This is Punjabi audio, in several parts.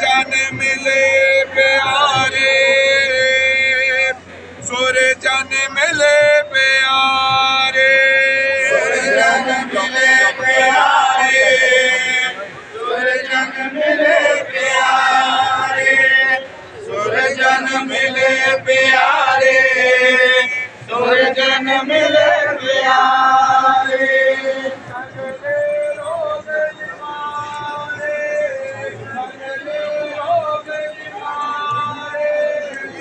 ਜਨ ਮਿਲੇ ਪਿਆਰੇ। ਸੋਰੇ ਜਨ ਮਿਲੇ ਪਿਆਰੇ। ਸੋਰੇ ਜਨ ਮਿਲੇ ਪਿਆਰੇ। ਸੋਰੇ ਜਨ ਮਿਲੇ ਪਿਆਰੇ। ਸੋਰੇ ਜਨ ਮਿਲੇ ਪਿਆਰੇ। ਸੋਰੇ ਜਨ ਮਿਲੇ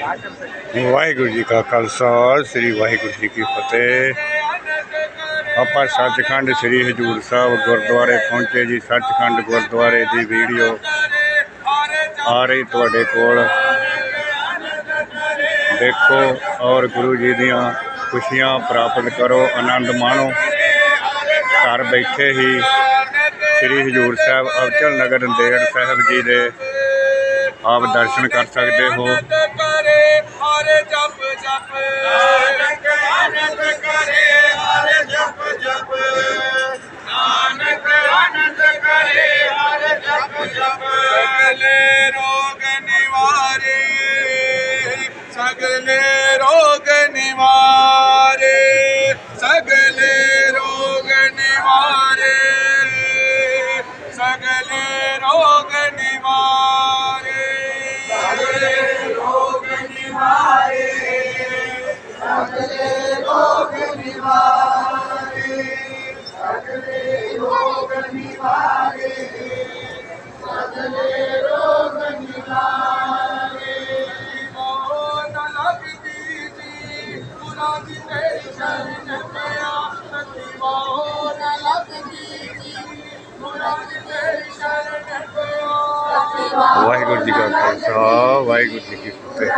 ਵਾਹਿਗੁਰੂ ਜੀ ਕਾ ਖਾਲਸਾ, ਸ੍ਰੀ ਵਾਹਿਗੁਰੂ ਜੀ ਕੀ ਫਤਿਹ। ਆਪਾਂ ਸੱਚਖੰਡ ਸ੍ਰੀ ਹਜੂਰ ਸਾਹਿਬ ਗੁਰਦੁਆਰੇ ਪਹੁੰਚੇ ਜੀ। ਸੱਚਖੰਡ ਗੁਰਦੁਆਰੇ ਦੀ ਵੀਡੀਓ ਆ ਰਹੀ ਤੁਹਾਡੇ ਕੋਲ। ਦੇਖੋ ਔਰ ਗੁਰੂ ਜੀ ਦੀਆਂ ਖੁਸ਼ੀਆਂ ਪ੍ਰਾਪਤ ਕਰੋ, ਆਨੰਦ ਮਾਣੋ। ਘਰ ਬੈਠੇ ਹੀ ਸ੍ਰੀ ਹਜੂਰ ਸਾਹਿਬ ਅਵਚਲ ਨਗਰ ਨੰਦੇੜ ਸਾਹਿਬ ਜੀ ਦੇ ਆਪ ਦਰਸ਼ਨ ਕਰ ਸਕਦੇ ਹੋ। ਹਰੇ ਜਪ ਜਪ। ਨਾਨਕ ਆਨੰਦ ਕਰੇ ਹਰੇ ਜਪ ਜਪ। ਨਾਨਕ ਆਨੰਦ ਕਰੇ ਹਰੇ ਜਪ ਜਪ। ਸਗਲੇ ਰੋਗ ਨਿਵਾਰੇ ਸਗਲੇ ਰੋਗ ਨਿਵਾਰੇ ਸਗਲੇ ਰੋਗ ਨਿਵਾਰੇ ਸਗਲੇ ਰੋਗ ਨਿਵਾਰੇ। ਸ਼ਰਨ ਪਿਆ ਸਤੀ ਮੋਹ ਨ ਲੱਗਦੀ ਜੀ ਗੁਰਾਂ ਦੀ ਸ਼ਰਨ ਪਿਆ ਵਾਹਿਗੁਰੂ ਜੀ ਕਾ ਖਾਲਸਾ, ਵਾਹਿਗੁਰੂ ਜੀ ਕੀ ਫਤਿਹ।